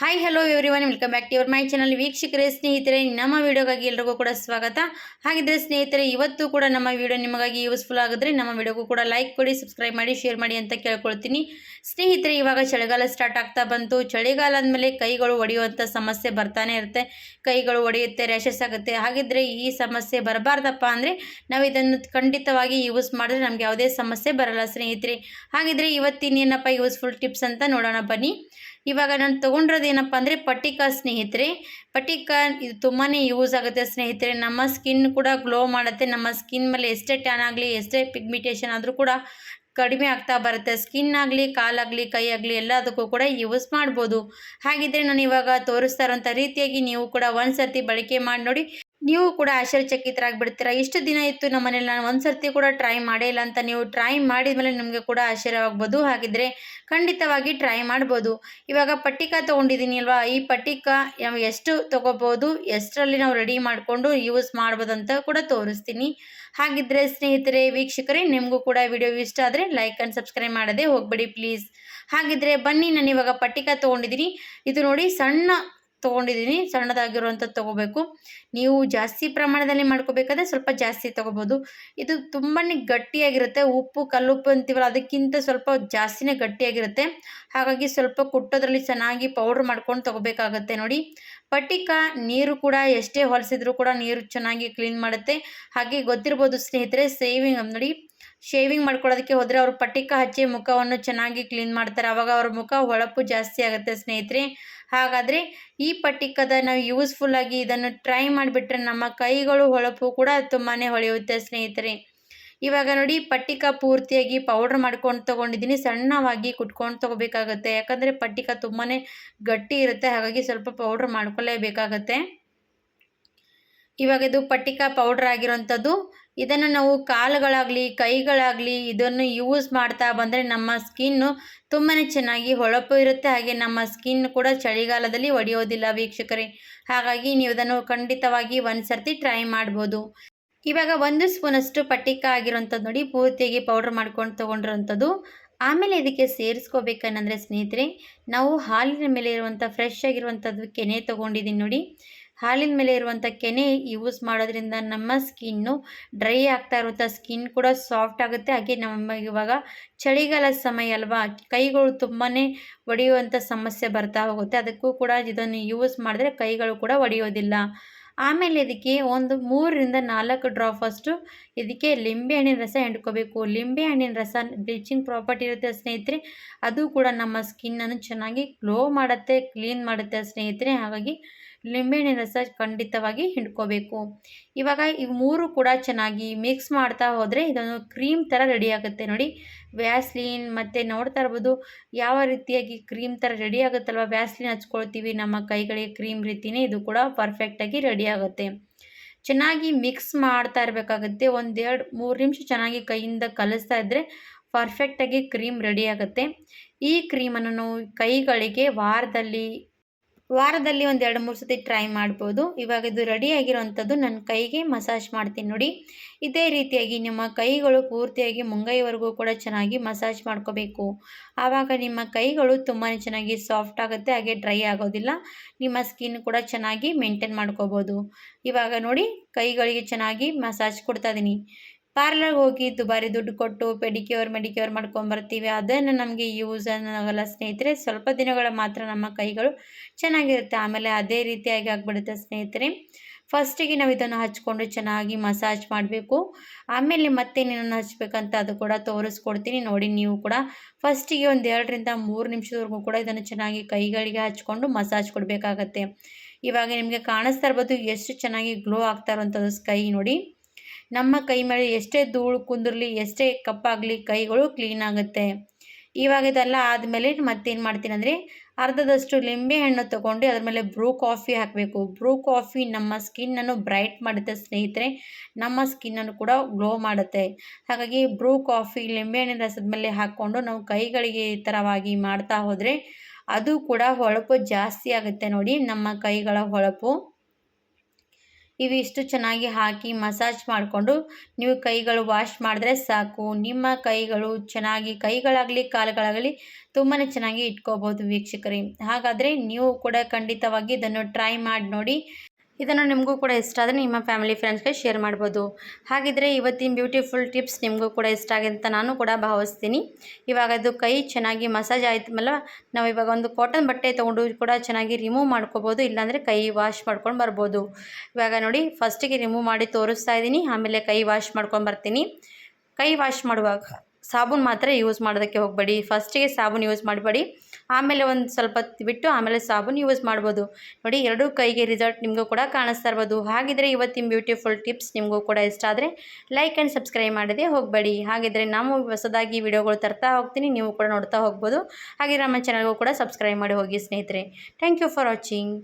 Hi hello everyone welcome back to your my channel ವೀಕ್ಷಕರೇ, ಸ್ನೇಹಿತರೆ, ನಮ್ಮ ವಿಡಿಯೋಗಾಗಿ ಎಲ್ರಿಗೂ ಕೂಡ ಸ್ವಾಗತ. ಹಾಗಿದ್ರೆ ಸ್ನೇಹಿತರೆ, ಇವತ್ತು ಕೂಡ ನಮ್ಮ ವಿಡಿಯೋ ನಿಮಗಾಗಿ ಯೂಸ್ಫುಲ್ ಆಗಿದ್ರೆ ನಮ್ಮ ವಿಡಿಯೋಗೂ ಕೂಡ ಲೈಕ್ ಕೊಡಿ ಸಬ್ಸ್ಕ್ರೈಬ್ ಮಾಡಿ ಶೇರ್ ಮಾಡಿ ಅಂತ ಕೇಳ್ಕೊಳ್ತೀನಿ. ಸ್ನೇಹಿತರೆ, ಇವಾಗ ಚಳಿಗಾಲ ಸ್ಟಾರ್ಟ್ ಆಗ್ತಾ ಬಂತು. ಚಳಿಗಾಲ ಅಂದಮೇಲೆ ಕೈಗಳು ಒಡೆಯುವಂಥ ಸಮಸ್ಯೆ ಬರ್ತಾನೆ ಇರುತ್ತೆ. ಕೈಗಳು ಒಡೆಯುತ್ತೆ ರ್ಯಾಷಸ್ ಆಗುತ್ತೆ. ಹಾಗಿದ್ರೆ ಈ ಸಮಸ್ಯೆ ಬರಬಾರ್ದಪ್ಪ ಅಂದರೆ ನಾವು ಇದನ್ನು ಖಂಡಿತವಾಗಿ ಯೂಸ್ ಮಾಡಿದ್ರೆ ನಮ್ಗೆ ಯಾವುದೇ ಸಮಸ್ಯೆ ಬರಲ್ಲ ಸ್ನೇಹಿತರೆ. ಹಾಗಿದ್ರೆ ಇವತ್ತಿನೇನಪ್ಪ ಯೂಸ್ಫುಲ್ ಟಿಪ್ಸ್ ಅಂತ ನೋಡೋಣ ಬನ್ನಿ. ಇವಾಗ ನಾನು ತೊಗೊಂಡಿರೋದು ಏನಪ್ಪ ಅಂದರೆ ಪಟ್ಟಿಕ ಸ್ನೇಹಿತರೆ. ಪಟ್ಟಿಕ ಇದು ತುಂಬಾ ಯೂಸ್ ಆಗುತ್ತೆ ಸ್ನೇಹಿತರೆ. ನಮ್ಮ ಸ್ಕಿನ್ ಕೂಡ ಗ್ಲೋ ಮಾಡುತ್ತೆ. ನಮ್ಮ ಸ್ಕಿನ್ ಮೇಲೆ ಎಷ್ಟೇ ಟ್ಯಾನ್ ಆಗಲಿ, ಎಷ್ಟೇ ಪಿಗ್ಮಿಟೇಷನ್ ಆದರೂ ಕೂಡ ಕಡಿಮೆ ಆಗ್ತಾ ಬರುತ್ತೆ. ಸ್ಕಿನ್ ಆಗಲಿ ಕಾಲಾಗಲಿ ಕೈ ಆಗಲಿ ಎಲ್ಲದಕ್ಕೂ ಕೂಡ ಯೂಸ್ ಮಾಡ್ಬೋದು. ಹಾಗಿದ್ರೆ ನಾನು ಇವಾಗ ತೋರಿಸ್ತಾ ಇರೋಂಥ ರೀತಿಯಾಗಿ ನೀವು ಕೂಡ ಒಂದು ಸರ್ತಿ ಬಳಕೆ ಮಾಡಿ ನೋಡಿ. ನೀವು ಕೂಡ ಆಶ್ಚರ್ಯಚಕಿತರಾಗ್ಬಿಡ್ತೀರಾ ಇಷ್ಟು ದಿನ ಇತ್ತು ನಮ್ಮ ಮನೇಲಿ? ನಾನು ಒಂದು ಸರ್ತಿ ಕೂಡ ಟ್ರೈ ಮಾಡೇ ಇಲ್ಲ ಅಂತ ನೀವು ಟ್ರೈ ಮಾಡಿದ ಮೇಲೆ ನಿಮಗೆ ಕೂಡ ಆಶ್ಚರ್ಯವಾಗ್ಬೋದು. ಹಾಗಿದ್ರೆ ಖಂಡಿತವಾಗಿ ಟ್ರೈ ಮಾಡ್ಬೋದು. ಇವಾಗ ಪಟ್ಟಿಕ ತೊಗೊಂಡಿದ್ದೀನಿ ಅಲ್ವಾ? ಈ ಪಟ್ಟಿಕ ಎಷ್ಟು ತೊಗೋಬೋದು, ಎಷ್ಟರಲ್ಲಿ ನಾವು ರೆಡಿ ಮಾಡಿಕೊಂಡು ಯೂಸ್ ಮಾಡ್ಬೋದು ಅಂತ ಕೂಡ ತೋರಿಸ್ತೀನಿ. ಹಾಗಿದ್ರೆ ಸ್ನೇಹಿತರೆ, ವೀಕ್ಷಕರೇ, ನಿಮಗೂ ಕೂಡ ವಿಡಿಯೋ ಇಷ್ಟ ಆದರೆ ಲೈಕ್ ಆ್ಯಂಡ್ ಸಬ್ಸ್ಕ್ರೈಬ್ ಮಾಡದೆ ಹೋಗ್ಬೇಡಿ ಪ್ಲೀಸ್ ಹಾಗಿದ್ರೆ ಬನ್ನಿ, ನಾನು ಇವಾಗ ಪಟ್ಟಿಕ ತೊಗೊಂಡಿದ್ದೀನಿ. ಇದು ನೋಡಿ ಸಣ್ಣ ತೊಗೊಂಡಿದ್ದೀನಿ ಸಣ್ಣದಾಗಿರುವಂಥದ್ದು ತೊಗೋಬೇಕು. ನೀವು ಜಾಸ್ತಿ ಪ್ರಮಾಣದಲ್ಲಿ ಮಾಡ್ಕೋಬೇಕಾದ್ರೆ ಸ್ವಲ್ಪ ಜಾಸ್ತಿ ತೊಗೋಬೋದು. ಇದು ತುಂಬಾ ಗಟ್ಟಿಯಾಗಿರುತ್ತೆ, ಉಪ್ಪು, ಕಲ್ಲುಪ್ಪು ಅಂತೀವಲ್ಲ, ಅದಕ್ಕಿಂತ ಸ್ವಲ್ಪ ಜಾಸ್ತಿನೇ ಗಟ್ಟಿಯಾಗಿರುತ್ತೆ. ಹಾಗಾಗಿ ಸ್ವಲ್ಪ ಕುಟ್ಟೋದ್ರಲ್ಲಿ ಚೆನ್ನಾಗಿ ಪೌಡ್ರ್ ಮಾಡ್ಕೊಂಡು ತೊಗೋಬೇಕಾಗತ್ತೆ ನೋಡಿ. ಪಟಿಕ ನೀರು ಕೂಡ ಎಷ್ಟೇ ಹೊಲಿಸಿದ್ರು ಕೂಡ ನೀರು ಚೆನ್ನಾಗಿ ಕ್ಲೀನ್ ಮಾಡುತ್ತೆ. ಹಾಗೆ ಗೊತ್ತಿರ್ಬೋದು ಸ್ನೇಹಿತರೆ, ಸೇವಿಂಗ್ ನೋಡಿ, ಶೇವಿಂಗ್ ಮಾಡ್ಕೊಳ್ಳೋದಕ್ಕೆ ಹೋದರೆ ಅವರು ಪಟ್ಟಿಕ ಹಚ್ಚಿ ಮುಖವನ್ನು ಚೆನ್ನಾಗಿ ಕ್ಲೀನ್ ಮಾಡ್ತಾರೆ. ಆವಾಗ ಅವ್ರ ಮುಖ ಹೊಳಪು ಜಾಸ್ತಿ ಆಗುತ್ತೆ ಸ್ನೇಹಿತರೆ. ಹಾಗಾದರೆ ಈ ಪಟ್ಟಿಕದ ನಾವು ಯೂಸ್ಫುಲ್ಲಾಗಿ ಇದನ್ನು ಟ್ರೈ ಮಾಡಿಬಿಟ್ರೆ ನಮ್ಮ ಕೈಗಳು ಹೊಳಪು ಕೂಡ ತುಂಬಾ ಹೊಳೆಯುತ್ತೆ ಸ್ನೇಹಿತರೆ. ಇವಾಗ ನೋಡಿ ಪಟ್ಟಿಕ ಪೂರ್ತಿಯಾಗಿ ಪೌಡ್ರ್ ಮಾಡ್ಕೊಂಡು ತೊಗೊಂಡಿದ್ದೀನಿ, ಸಣ್ಣವಾಗಿ ಕುಟ್ಕೊಂಡು ತೊಗೋಬೇಕಾಗತ್ತೆ. ಯಾಕಂದರೆ ಪಟ್ಟಿಕ ತುಂಬಾ ಗಟ್ಟಿ ಇರುತ್ತೆ, ಹಾಗಾಗಿ ಸ್ವಲ್ಪ ಪೌಡ್ರ್ ಮಾಡ್ಕೊಳ್ಳೇಬೇಕಾಗತ್ತೆ ಇವಾಗ ಇದು ಪಟ್ಟಿಕ ಪೌಡ್ರ್ ಆಗಿರೋಂಥದ್ದು ಇದನ್ನು ನಾವು ಕಾಲುಗಳಾಗಲಿ, ಕೈಗಳಾಗಲಿ ಇದನ್ನು ಯೂಸ್ ಮಾಡ್ತಾ ಬಂದರೆ ನಮ್ಮ ಸ್ಕಿನ್ನು ತುಂಬಾ ಚೆನ್ನಾಗಿ ಹೊಳಪು ಇರುತ್ತೆ. ಹಾಗೆ ನಮ್ಮ ಸ್ಕಿನ್ ಕೂಡ ಚಳಿಗಾಲದಲ್ಲಿ ಒಡೆಯೋದಿಲ್ಲ ವೀಕ್ಷಕರೇ. ಹಾಗಾಗಿ ನೀವು ಇದನ್ನು ಖಂಡಿತವಾಗಿ ಒಂದು ಸರ್ತಿ ಟ್ರೈ ಮಾಡ್ಬೋದು. ಇವಾಗ ಒಂದು ಸ್ಪೂನಷ್ಟು ಪಟ್ಟಿಕ ಆಗಿರೋಂಥದ್ದು ನೋಡಿ, ಪೂರ್ತಿಯಾಗಿ ಪೌಡ್ರ್ ಮಾಡ್ಕೊಂಡು ತೊಗೊಂಡಿರೋಂಥದ್ದು ಆಮೇಲೆ ಇದಕ್ಕೆ ಸೇರಿಸ್ಕೋಬೇಕನ್ನಂದರೆ ಸ್ನೇಹಿತರೆ, ನಾವು ಹಾಲಿನ ಮೇಲೆ ಇರುವಂಥ ಫ್ರೆಶ್ ಆಗಿರುವಂಥದ್ದು ಕೆನೆ ತೊಗೊಂಡಿದ್ದೀನಿ ನೋಡಿ. ಹಾಲಿನ ಮೇಲೆ ಇರುವಂಥ ಕೆನೆ ಯೂಸ್ ಮಾಡೋದ್ರಿಂದ ನಮ್ಮ ಸ್ಕಿನ್ನು ಡ್ರೈ ಆಗ್ತಾ ಇರುವಂಥ ಸ್ಕಿನ್ ಕೂಡ ಸಾಫ್ಟ್ ಆಗುತ್ತೆ. ಹಾಗೆ ನಮ್ಮ ಇವಾಗ ಚಳಿಗಾಲ ಸಮಯ ಅಲ್ವಾ, ಕೈಗಳು ತುಂಬಾ ಒಡೆಯುವಂಥ ಸಮಸ್ಯೆ ಬರ್ತಾ ಹೋಗುತ್ತೆ. ಅದಕ್ಕೂ ಕೂಡ ಇದನ್ನು ಯೂಸ್ ಮಾಡಿದ್ರೆ ಕೈಗಳು ಕೂಡ ಒಡೆಯೋದಿಲ್ಲ. ಆಮೇಲೆ ಇದಕ್ಕೆ ಒಂದು ಮೂರರಿಂದ ನಾಲ್ಕು ಡ್ರಾಪ್ ಅಷ್ಟು ಇದಕ್ಕೆ ಲಿಂಬೆ ಹಣ್ಣಿನ ರಸ ಹಿಂಡ್ಕೋಬೇಕು. ಲಿಂಬೆ ಹಣ್ಣಿನ ರಸ ಬ್ಲೀಚಿಂಗ್ ಪ್ರಾಪರ್ಟಿ ಇರುತ್ತೆ ಸ್ನೇಹಿತರೆ. ಅದು ಕೂಡ ನಮ್ಮ ಸ್ಕಿನ್ನನ್ನು ಚೆನ್ನಾಗಿ ಗ್ಲೋ ಮಾಡುತ್ತೆ ಕ್ಲೀನ್ ಮಾಡುತ್ತೆ ಸ್ನೇಹಿತರೆ. ಹಾಗಾಗಿ ಲಿಂಬೆಹಣ್ಣಿನ ರಸ ಖಂಡಿತವಾಗಿ ಹಿಂಡ್ಕೋಬೇಕು. ಇವಾಗ ಇವು ಮೂರು ಕೂಡ ಚೆನ್ನಾಗಿ ಮಿಕ್ಸ್ ಮಾಡ್ತಾ ಹೋದರೆ ಇದೊಂದು ಕ್ರೀಮ್ ಥರ ರೆಡಿ ಆಗುತ್ತೆ ನೋಡಿ. ವ್ಯಾಸ್ಲೀನ್ ಮತ್ತು ನೋಡ್ತಾ ಇರ್ಬೋದು ಯಾವ ರೀತಿಯಾಗಿ ಕ್ರೀಮ್ ಥರ ರೆಡಿ ಆಗುತ್ತಲ್ವ? ವ್ಯಾಸ್ಲಿನ್ ಹಚ್ಕೊಳ್ತೀವಿ, ನಮ್ಮ ಕೈಗಳಿಗೆ ಕ್ರೀಮ್ ರೀತಿಯೇ ಇದು ಕೂಡ ಪರ್ಫೆಕ್ಟಾಗಿ ರೆಡಿ ಆಗುತ್ತೆ. ಚೆನ್ನಾಗಿ ಮಿಕ್ಸ್ ಮಾಡ್ತಾ ಇರಬೇಕಾಗುತ್ತೆ. ಒಂದೆರಡು ಮೂರು ನಿಮಿಷ ಚೆನ್ನಾಗಿ ಕೈಯಿಂದ ಕಲಿಸ್ತಾ ಇದ್ದರೆ ಪರ್ಫೆಕ್ಟಾಗಿ ಕ್ರೀಮ್ ರೆಡಿ ಆಗುತ್ತೆ. ಈ ಕ್ರೀಮನ್ನು ಕೈಗಳಿಗೆ ವಾರದಲ್ಲಿ ವಾರದಲ್ಲಿ ಒಂದು ಎರಡು ಮೂರು ಸತಿ ಟ್ರೈ ಮಾಡ್ಬೋದು. ಇವಾಗ ಇದು ರೆಡಿ ಆಗಿರೋವಂಥದ್ದು ನನ್ನ ಕೈಗೆ ಮಸಾಜ್ ಮಾಡ್ತೀನಿ ನೋಡಿ. ಇದೇ ರೀತಿಯಾಗಿ ನಿಮ್ಮ ಕೈಗಳು ಪೂರ್ತಿಯಾಗಿ ಮುಂಗೈವರೆಗೂ ಕೂಡ ಚೆನ್ನಾಗಿ ಮಸಾಜ್ ಮಾಡ್ಕೋಬೇಕು. ಆವಾಗ ನಿಮ್ಮ ಕೈಗಳು ತುಂಬಾ ಚೆನ್ನಾಗಿ ಸಾಫ್ಟ್ ಆಗುತ್ತೆ, ಹಾಗೆ ಡ್ರೈ ಆಗೋದಿಲ್ಲ. ನಿಮ್ಮ ಸ್ಕಿನ್ ಕೂಡ ಚೆನ್ನಾಗಿ ಮೇಂಟೈನ್ ಮಾಡ್ಕೋಬೋದು. ಇವಾಗ ನೋಡಿ, ಕೈಗಳಿಗೆ ಚೆನ್ನಾಗಿ ಮಸಾಜ್ ಕೊಡ್ತಾ ಇದ್ದೀನಿ ಪಾರ್ಲರ್ಗೆ ಹೋಗಿ ದುಬಾರಿ ದುಡ್ಡು ಕೊಟ್ಟು ಪೆಡಿಕ್ಯೂರ್, ಮೆಡಿಕ್ಯೂರ್ ಮಾಡ್ಕೊಂಬರ್ತೀವಿ ಅದನ್ನು ನಮಗೆ ಯೂಸ್ ಆಗಲ್ಲ ಸ್ನೇಹಿತರೆ, ಸ್ವಲ್ಪ ದಿನಗಳ ಮಾತ್ರ ನಮ್ಮ ಕೈಗಳು ಚೆನ್ನಾಗಿರುತ್ತೆ. ಆಮೇಲೆ ಅದೇ ರೀತಿಯಾಗಿ ಆಗಿಬಿಡುತ್ತೆ ಸ್ನೇಹಿತರೆ. ಫಸ್ಟಿಗೆ ನಾವು ಇದನ್ನು ಹಚ್ಕೊಂಡು ಚೆನ್ನಾಗಿ ಮಸಾಜ್ ಮಾಡಬೇಕು. ಆಮೇಲೆ ಮತ್ತೆ ನೀನನ್ನು ಹಚ್ಬೇಕಂತ ಅದು ಕೂಡ ತೋರಿಸ್ಕೊಡ್ತೀನಿ. ನೋಡಿ, ನೀವು ಕೂಡ ಫಸ್ಟಿಗೆ ಒಂದು ಎರಡರಿಂದ ಮೂರು ನಿಮಿಷದವರೆಗೂ ಕೂಡ ಇದನ್ನು ಚೆನ್ನಾಗಿ ಕೈಗಳಿಗೆ ಹಚ್ಕೊಂಡು ಮಸಾಜ್ ಕೊಡಬೇಕಾಗತ್ತೆ. ಇವಾಗ ನಿಮಗೆ ಕಾಣಿಸ್ತಾ ಇರ್ಬೋದು ಎಷ್ಟು ಚೆನ್ನಾಗಿ ಗ್ಲೋ ಆಗ್ತಾ ಇರುವಂಥದ್ದು ಸ್ಕೈ ನೋಡಿ. ನಮ್ಮ ಕೈ ಮೇಲೆ ಎಷ್ಟೇ ಧೂಳು ಕುಂದಿರಲಿ, ಎಷ್ಟೇ ಕಪ್ಪಾಗಲಿ, ಕೈಗಳು ಕ್ಲೀನ್ ಆಗುತ್ತೆ. ಇವಾಗ ಇದೆಲ್ಲ ಆದಮೇಲೆ ಮತ್ತೇನು ಮಾಡ್ತೀನಿ ಅಂದರೆ, ಅರ್ಧದಷ್ಟು ಲಿಂಬೆ ಹಣ್ಣು ತೊಗೊಂಡು ಅದ್ರ ಮೇಲೆ ಬ್ರೂ ಕಾಫಿ ಹಾಕಬೇಕು. ಬ್ರೂ ಕಾಫಿ ನಮ್ಮ ಸ್ಕಿನ್ನನ್ನು ಬ್ರೈಟ್ ಮಾಡುತ್ತೆ ಸ್ನೇಹಿತರೆ. ನಮ್ಮ ಸ್ಕಿನ್ನನ್ನು ಕೂಡ ಗ್ಲೋ ಮಾಡುತ್ತೆ. ಹಾಗಾಗಿ ಬ್ರೂ ಕಾಫಿ ಲಿಂಬೆಹಣ್ಣಿನ ರಸದ ಮೇಲೆ ಹಾಕ್ಕೊಂಡು ನಾವು ಕೈಗಳಿಗೆ ಈ ಥರವಾಗಿ ಮಾಡ್ತಾ ಹೋದರೆ, ಅದು ಕೂಡ ಹೊಳಪು ಜಾಸ್ತಿ ಆಗುತ್ತೆ ನೋಡಿ, ನಮ್ಮ ಕೈಗಳ ಹೊಳಪು. ಇವಿಷ್ಟು ಚೆನ್ನಾಗಿ ಹಾಕಿ ಮಸಾಜ್ ಮಾಡಿಕೊಂಡು ನೀವು ಕೈಗಳು ವಾಶ್ ಮಾಡಿದ್ರೆ ಸಾಕು. ನಿಮ್ಮ ಕೈಗಳು ಚೆನ್ನಾಗಿ, ಕೈಗಳಾಗಲಿ, ಕಾಲುಗಳಾಗಲಿ ತುಂಬಾ ಚೆನ್ನಾಗಿ ಇಟ್ಕೋಬೋದು ವೀಕ್ಷಕರೇ. ಹಾಗಾದರೆ ನೀವು ಕೂಡ ಖಂಡಿತವಾಗಿ ಇದನ್ನು ಟ್ರೈ ಮಾಡಿ ನೋಡಿ. ಇದನ್ನು ನಿಮಗೂ ಕೂಡ ಇಷ್ಟ ಆದರೆ ನಿಮ್ಮ ಫ್ಯಾಮಿಲಿ ಫ್ರೆಂಡ್ಸ್ಗೆ ಶೇರ್ ಮಾಡ್ಬೋದು. ಹಾಗಿದ್ರೆ ಇವತ್ತಿನ ಬ್ಯೂಟಿಫುಲ್ ಟಿಪ್ಸ್ ನಿಮಗೂ ಕೂಡ ಇಷ್ಟ ಆಗಿದೆ ಅಂತ ನಾನು ಕೂಡ ಭಾವಿಸ್ತೀನಿ. ಇವಾಗ ಅದು ಕೈ ಚೆನ್ನಾಗಿ ಮಸಾಜ್ ಆಯ್ತಮಲ್ಲ, ನಾವು ಇವಾಗ ಒಂದು ಕಾಟನ್ ಬಟ್ಟೆ ತೊಗೊಂಡು ಕೂಡ ಚೆನ್ನಾಗಿ ರಿಮೂವ್ ಮಾಡ್ಕೋಬೋದು, ಇಲ್ಲಾಂದರೆ ಕೈ ವಾಶ್ ಮಾಡ್ಕೊಂಡು ಬರ್ಬೋದು. ಇವಾಗ ನೋಡಿ ಫಸ್ಟಿಗೆ ರಿಮೂವ್ ಮಾಡಿ ತೋರಿಸ್ತಾ ಇದ್ದೀನಿ, ಆಮೇಲೆ ಕೈ ವಾಶ್ ಮಾಡ್ಕೊಂಡು ಬರ್ತೀನಿ. ಕೈ ವಾಶ್ ಮಾಡುವಾಗ ಸಾಬೂನು ಮಾತ್ರ ಯೂಸ್ ಮಾಡೋದಕ್ಕೆ ಹೋಗಬೇಡಿ. ಫಸ್ಟಿಗೆ ಸಾಬೂನು ಯೂಸ್ ಮಾಡಬೇಡಿ. ಆಮೇಲೆ ಒಂದು ಸ್ವಲ್ಪ ಬಿಟ್ಟು ಆಮೇಲೆ ಸಾಬೂನು ಯೂಸ್ ಮಾಡ್ಬೋದು. ನೋಡಿ, ಎರಡೂ ಕೈಗೆ ರಿಸಲ್ಟ್ ನಿಮಗೂ ಕೂಡ ಕಾಣಿಸ್ತಾ ಇರ್ಬೋದು. ಹಾಗಿದ್ರೆ ಇವತ್ತಿನ ಬ್ಯೂಟಿಫುಲ್ ಟಿಪ್ಸ್ ನಿಮಗೂ ಕೂಡ ಇಷ್ಟ ಆದರೆ ಲೈಕ್ ಆ್ಯಂಡ್ ಸಬ್ಸ್ಕ್ರೈಬ್ ಮಾಡದೆ ಹೋಗಬೇಡಿ. ಹಾಗಿದ್ರೆ ನಾವು ಹೊಸದಾಗಿ ವಿಡಿಯೋಗಳು ತರ್ತಾ ಹೋಗ್ತೀನಿ, ನೀವು ಕೂಡ ನೋಡ್ತಾ ಹೋಗ್ಬೋದು. ಹಾಗೆ ನಮ್ಮ ಚಾನಲ್ಗೂ ಕೂಡ ಸಬ್ಸ್ಕ್ರೈಬ್ ಮಾಡಿ ಹೋಗಿ ಸ್ನೇಹಿತರೆ. Thank you for watching